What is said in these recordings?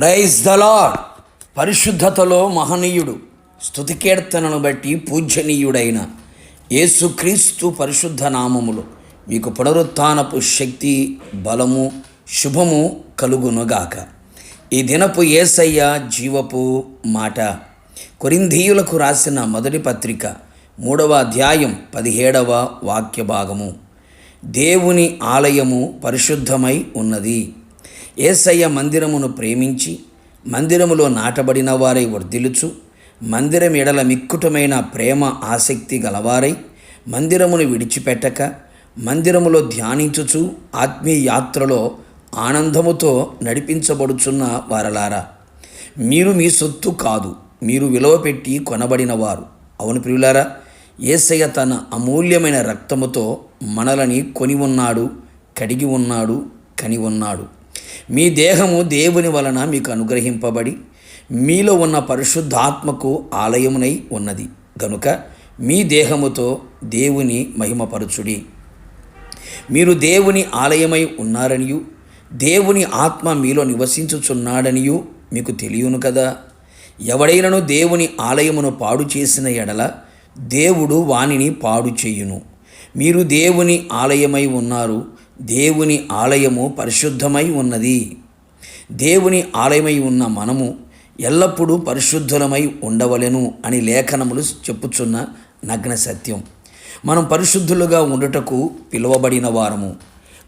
Praise the పరిశుద్ధతలో మహనీయుడు స్థుతి కీర్తనను బట్టి పూజనీయుడైన యేసుక్రీస్తు పరిశుద్ధ నామములు మీకు పునరుత్నపు శక్తి బలము శుభము కలుగునుగాక ఈ దినపు ఏసయ్య జీవపు మాట. కొరింధీయులకు రాసిన మొదటి పత్రిక మూడవ అధ్యాయం పదిహేడవ వాక్య భాగము దేవుని ఆలయము పరిశుద్ధమై ఉన్నది. ఏసయ్య మందిరమును ప్రేమించి మందిరములో నాటబడిన వారై వర్ధిల్లుచు మందిరం ఎడల మిక్కుటమైన ప్రేమ ఆసక్తి గలవారై మందిరమును విడిచిపెట్టక మందిరములో ధ్యానించుచు ఆత్మీయ యాత్రలో ఆనందముతో నడిపించబడుచున్న వారలారా. మీరు మీ సొత్తు కాదు మీరు విలువ పెట్టి కొనబడినవారు అవును ప్రియులారా ఏసయ్య తన అమూల్యమైన రక్తముతో మనలని కొని ఉన్నాడు కడిగి ఉన్నాడు కని ఉన్నాడు. మీ దేహము దేవుని వలన మీకు అనుగ్రహింపబడి మీలో ఉన్న పరిశుద్ధాత్మకు ఆలయమునై ఉన్నది. గనుక మీ దేహముతో దేవుని మహిమపరచుడి. మీరు దేవుని ఆలయమై ఉన్నారనియు దేవుని ఆత్మ మీలో నివసించుచున్నాడనియు మీకు తెలియను కదా. ఎవడైనను దేవుని ఆలయమును పాడు చేసిన ఎడల దేవుడు వానిని పాడు చేయును. మీరు దేవుని ఆలయమై ఉన్నారు దేవుని ఆలయము పరిశుద్ధమై ఉన్నది. దేవుని ఆలయమై ఉన్న మనము ఎల్లప్పుడూ పరిశుద్ధులమై ఉండవలెను అని లేఖనములు చెప్పుచున్న నగ్న సత్యం. మనం పరిశుద్ధులుగా ఉండుటకు పిలువబడిన వారము.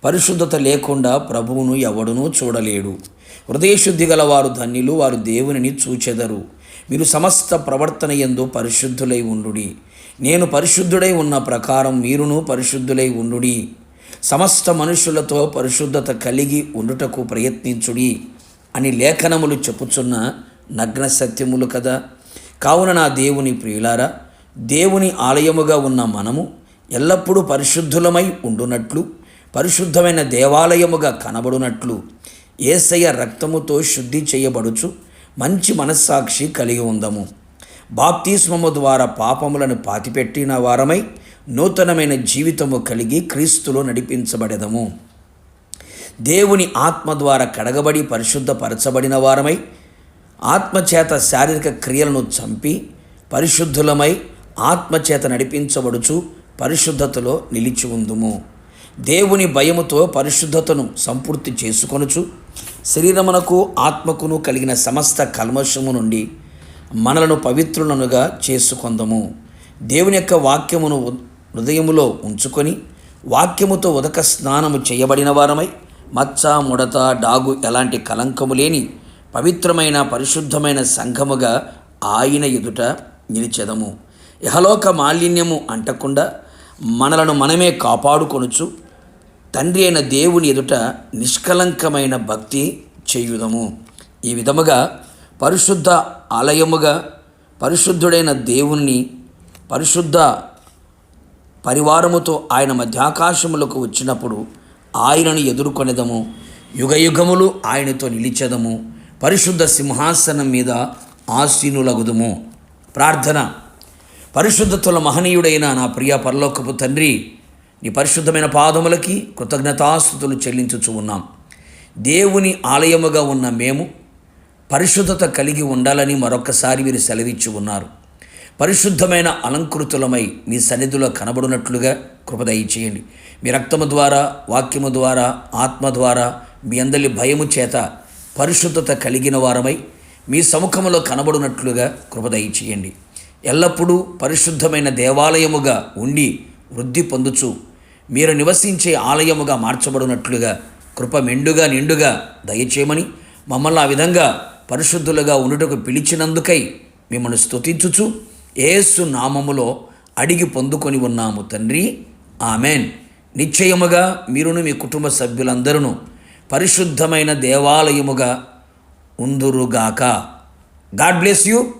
పరిశుద్ధత లేకుండా ప్రభువును ఎవడునూ చూడలేడు. హృదయశుద్ధి గల వారు ధన్యులు వారు దేవునిని చూచెదరు. మీరు సమస్త ప్రవర్తన ఎందు పరిశుద్ధులై ఉండుడి. నేను పరిశుద్ధుడై ఉన్న ప్రకారం మీరును పరిశుద్ధులై ఉండుడి. సమస్త మనుషులతో పరిశుద్ధత కలిగి ఉండుటకు ప్రయత్నించుడి అని లేఖనములు చెప్పుచున్న నగ్న సత్యములు కదా. కావున నా దేవుని ప్రియులారా దేవుని ఆలయముగా ఉన్న మనము ఎల్లప్పుడూ పరిశుద్ధులమై ఉండునట్లు పరిశుద్ధమైన దేవాలయముగా కనబడునట్లు ఏసయ్య రక్తముతో శుద్ధి చేయబడుచు మంచి మనస్సాక్షి కలిగి ఉందము. బాప్తిస్మము ద్వారా పాపములను పాతిపెట్టిన వారమై నూతనమైన జీవితము కలిగి క్రీస్తులో నడిపించబడెదము. దేవుని ఆత్మ ద్వారా కడగబడి పరిశుద్ధపరచబడిన వారమై ఆత్మచేత శారీరక క్రియలను చంపి పరిశుద్ధులమై ఆత్మచేత నడిపించబడుచు పరిశుద్ధతలో నిలిచి ఉందుము. దేవుని భయముతో పరిశుద్ధతను సంపూర్తి చేసుకొనుచు శరీరమునకు ఆత్మకును కలిగిన సమస్త కల్మషము నుండి మనలను పవిత్రులనుగా చేసుకొందము. దేవుని యొక్క వాక్యమును హృదయములో ఉంచుకొని వాక్యముతో ఉదక స్నానము చేయబడిన వారమై మచ్చ ముడత డాగు ఎలాంటి కలంకము లేని పవిత్రమైన పరిశుద్ధమైన సంఘముగా ఆయన ఎదుట నిలిచెదము. ఇహలోక మాలిన్యము అంటకుండా మనలను మనమే కాపాడుకొనుచు తండ్రి అయిన దేవుని ఎదుట నిష్కలంకమైన భక్తి చేయుదము. ఈ విధముగా పరిశుద్ధ ఆలయముగా పరిశుద్ధుడైన దేవుణ్ణి పరిశుద్ధ పరివారముతో ఆయన మధ్యాకాశములకు వచ్చినప్పుడు ఆయనను ఎదుర్కొనేదము. యుగయుగములు ఆయనతో నిలిచెదము. పరిశుద్ధ సింహాసనం మీద ఆసీనులగుదుము. ప్రార్థన. పరిశుద్ధతుల మహనీయుడైన నా ప్రియ పరలోకపు తండ్రి నీ పరిశుద్ధమైన పాదములకి కృతజ్ఞతాస్థుతులు చెల్లించుచు ఉన్నాం. దేవుని ఆలయముగా ఉన్న మేము పరిశుద్ధత కలిగి ఉండాలని మరొకసారి మీరు సెలవిచ్చి ఉన్నారు. పరిశుద్ధమైన అలంకృతులమై మీ సన్నిధిలో కనబడినట్లుగా కృపదయ చేయండి మీ రక్తము ద్వారా వాక్యము ద్వారా ఆత్మ ద్వారా మీ అందరి భయము చేత పరిశుద్ధత కలిగిన వారమై మీ సముఖములో కనబడినట్లుగా కృపదయ చేయండి ఎల్లప్పుడూ పరిశుద్ధమైన దేవాలయముగా ఉండి వృద్ధి పొందుచు మీరు నివసించే ఆలయముగా మార్చబడినట్లుగా కృప మెండుగా నిండుగా దయచేయమని మమ్మల్ని ఆ విధంగా పరిశుద్ధులుగా ఉండుటకు పిలిచినందుకై మిమ్మల్ని స్తుతించుచు ఏసు నామములో అడిగి పొందుకొని ఉన్నాము తండ్రి. ఆమెన్. నిశ్చయముగా మీరును మీ కుటుంబ సభ్యులందరూ పరిశుద్ధమైన దేవాలయముగా ఉందురుగాక. God bless you.